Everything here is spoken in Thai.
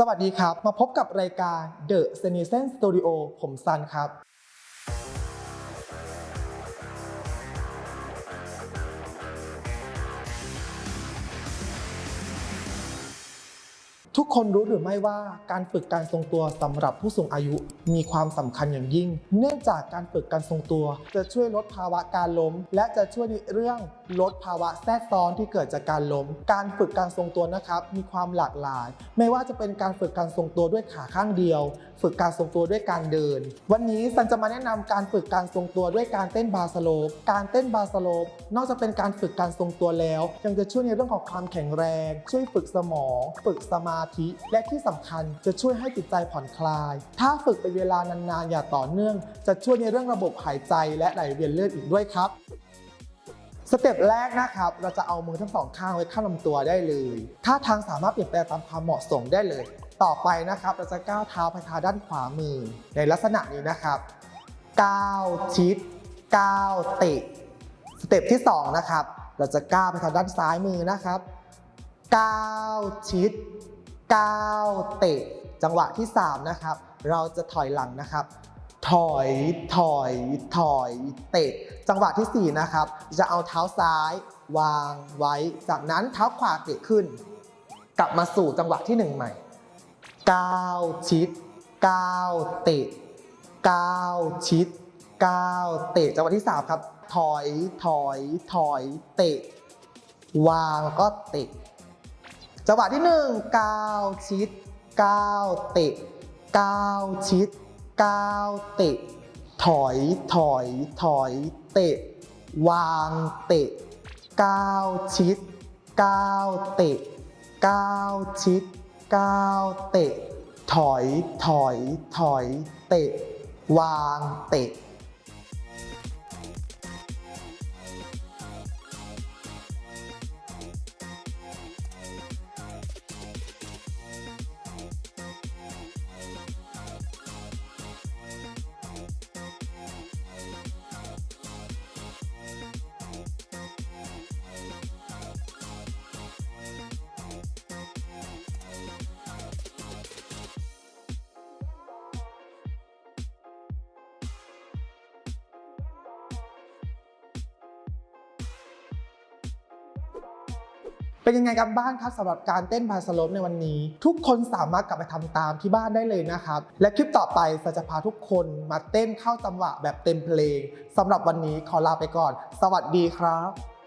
สวัสดีครับ มาพบกับรายการ The s e n i c e n Studio ผมซันครับ ทุกคนรู้หรือไม่ว่าการฝึกการทรงตัวสำหรับผู้สูงอายุมีความสำคัญอย่างยิ่ง เนื่องจากการฝึกการทรงตัว จะช่วยลดภาวะการล้ม และจะช่วยในเรื่องลดภาวะแทรกซ้อนที่เกิดจากการล้ม การฝึกการทรงตัวนะครับ มีความหลากหลาย ไม่ว่าจะเป็นการฝึกการทรงตัวด้วยขาข้างเดียว ฝึกการทรงตัวด้วยการเดิน วันนี้ซันจะมาแนะนำการฝึกการทรงตัวด้วยการเต้นบาสโลปการเต้นบาสโลปนอกจากเป็นการฝึกการทรงตัวแล้ว ยังจะช่วยในเรื่องของความแข็งแรง ช่วยฝึกสมอง ฝึกสมาธิ และที่สำคัญจะช่วยให้จิตใจผ่อนคลาย ถ้าฝึกเป็นเวลานานๆ อย่าต่อเนื่อง จะช่วยในเรื่องระบบหายใจและไหลเวียนเลือดอีกด้วยครับสเต็ปแรกนะครับ เราจะเอามือทั้งสองข้างไว้ข้างลำตัวได้เลยท่าทางสามารถเปลี่ยนแปลงตามความเหมาะสมได้เลย ต่อไปนะครับ เราจะก้าวเท้าไปทางด้านขวามือ ในลักษณะนี้นะครับก้าวชิดก้าวเตะสเต็ปที่สองนะครับ เราจะก้าวไปทางด้านซ้ายมือนะครับก้าวชิด ก้าวเตะ จังหวะที่สามนะครับ เราจะถอยหลังนะครับ ถอยถอยถอยเตะ จังหวะที่ 4 นะครับ จะเอาเท้าซ้าย วางไว้ จากนั้นเท้าขวาเตะขึ้น กลับมาสู่จังหวะที่ 1 ใหม่ก้าวชิดก้าวเตะก้าวชิดก้าวเตะจังหวะที่ 3 ครับ ถอยถอยถอยเตะ วางแล้วก็เตะ จังหวะที่1ก้าวชิดก้าวเตะก้าวชิดก้าวเตะ ถอยถอยถอยเตะ วางเตะก้าวชิดก้าวเตะก้าวชิดก้าวเตะ ถอยถอยถอยเตะ วางเตะ เป็นยังไงกันบ้างครับสำหรับการเต้นบาสโลปในวันนี้ ทุกคนสามารถกลับไปทำตามที่บ้านได้เลยนะครับ และคลิปต่อไปเราจะพาทุกคนมาเต้นเข้าจังหวะแบบเต็มเพลงสำหรับวันนี้ขอลาไปก่อน สวัสดีครับ